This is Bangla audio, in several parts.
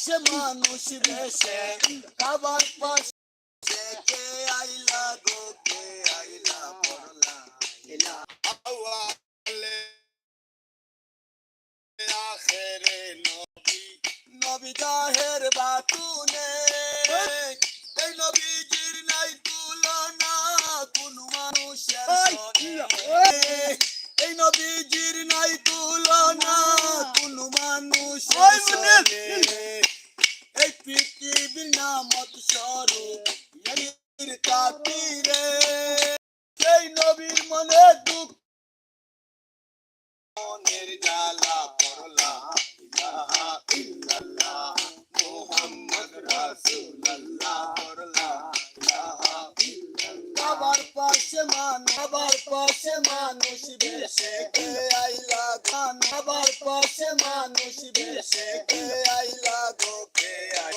পাশে মানুষ বেশে কাবার পাশে কাতিরে সেই নবীর মনে দুঃখ। মনের জ্বালা পড়লা ইলাহা ইল্লাল্লাহ। মুহাম্মদ রাসূলুল্লাহ পড়লা ইলাহা আবার পাশে মান আবার পাশে মানুষ বেশে কে আইলা গান আবার পাশে মানুষ বেশে কে আইলা গো? কে আই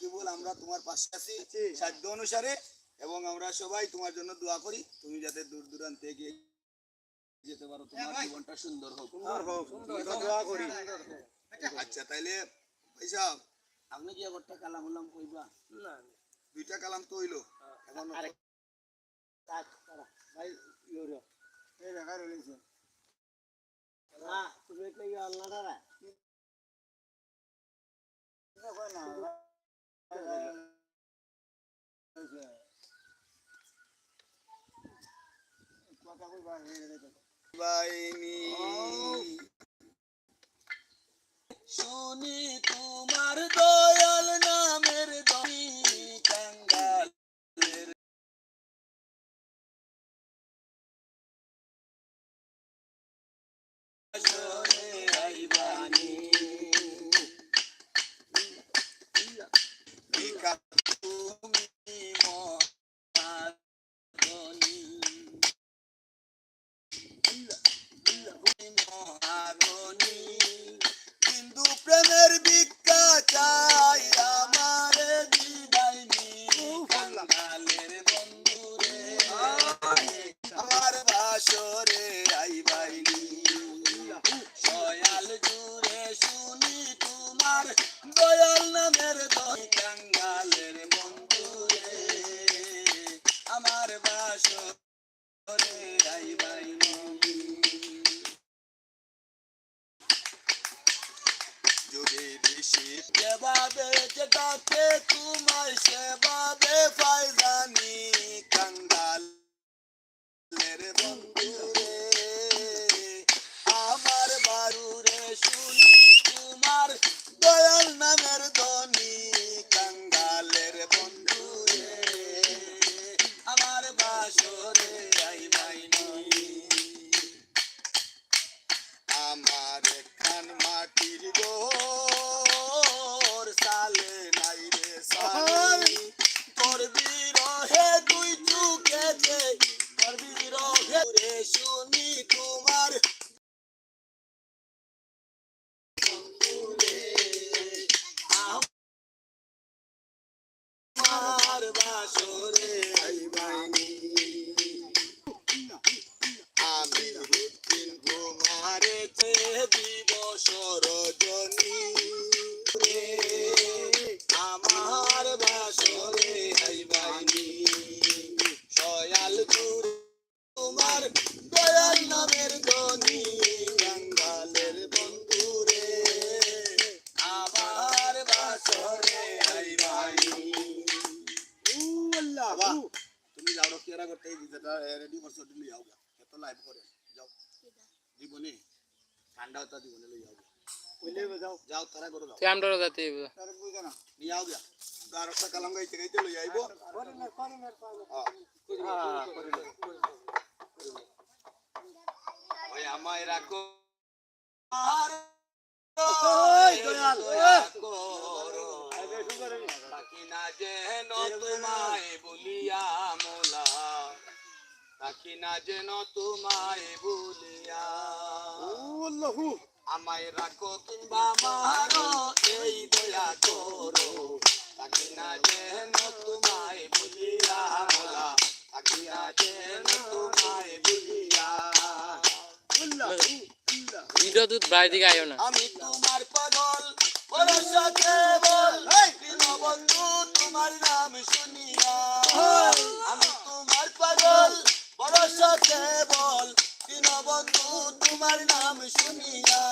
কেবল আমরা তোমার পাশে আছি সাধ্য অনুসারে এবং আমরা সবাই তোমার জন্য দোয়া করি। তুমি যাতে দূর দূরান্তে গিয়ে যেতে পারো তোমার জীবনটা সুন্দর হোক। সুন্দর হোক। দোয়া করি। আচ্ছা তাইলে ভাই সাহেব আপনি কি একটা কালাম উলাম কইবা? না। দুইটা কালাম তো হইল। এখন ভাই ইউরো এই দেখা রইছে না তুমি ইয়া আল্লাহ না বাইনি শুনি তোমার দয়াল আমার বাসরে আইবাইনি যদি বেশি যেভাবে যেটাতে তোমায় সেভাবে ফায়দানি করতে যেটা রেডি করছ দিলি যাও এত লাইভ করে যাও জীবনে ঠান্ডা হতা জীবনে লই যাও যাও তারা করে দাও তুই আমরা যাতে নিয়ে আও গিয়া গারকটা কালাম গাইতে গাইতে লই আইব ওই আমায় রাখো আর ওই দয়াল, দয়া থাকি না যেন তোমায় বলিয়া মোলা থাকি না যেন তোমায় বলিয়া আমায় রাখো কিংবা মারো এই দয়া করো। থাকি না যেন তোমায় বলিয়া মোলা। থাকি না যেন তোমায় বলিয়া ভিডিও দুধ বাড়ি দিকে আয়ো না। আমি তোমার পাগল ভরসা কেবল বন্ধু তোমার নাম শুনিয়া। আমি তোমার পাগল ভরসা কেবল বন্ধু তোমার নাম শুনিয়া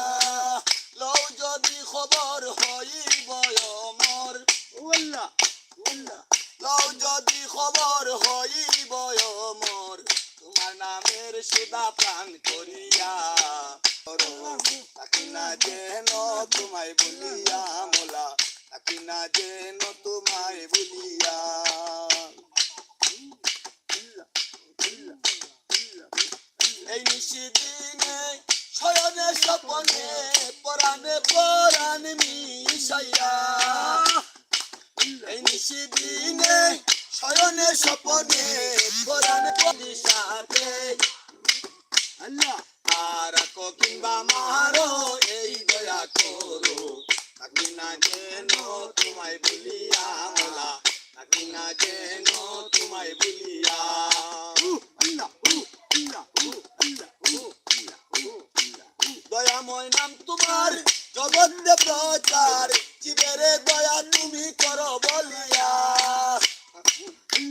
লও যদি খবর হইব মর লও যদি খবর হইব মর তোমার নামের সুদা প্রাণ করিয়া তাকি না যেন তোমায় বলিয়া মোলা না যেন তোমায় বলিয়া। এই নিশিদিনে শয়নে স্বপনে, পরাণে পরাণ মিশাইয়া। এই নিশিদিনে শয়নে স্বপনে, পরাণে পরিসাতে। আর কিংবা মারো, এই দয়া করো। তাকি না যেন তোমায় বলিয়া মোলা যেন তোমায় বলিয়া দয়াময় নাম তোমার জগতে প্রচার জীবেরে দয়া তুমি করো বলিয়া।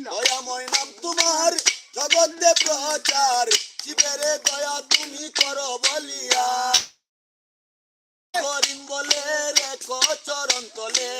দয়াময় নাম তোমার জগতে প্রচার জীবেরে দয়া তুমি করো বলিয়া। করিম বলে রে চরণ তলে।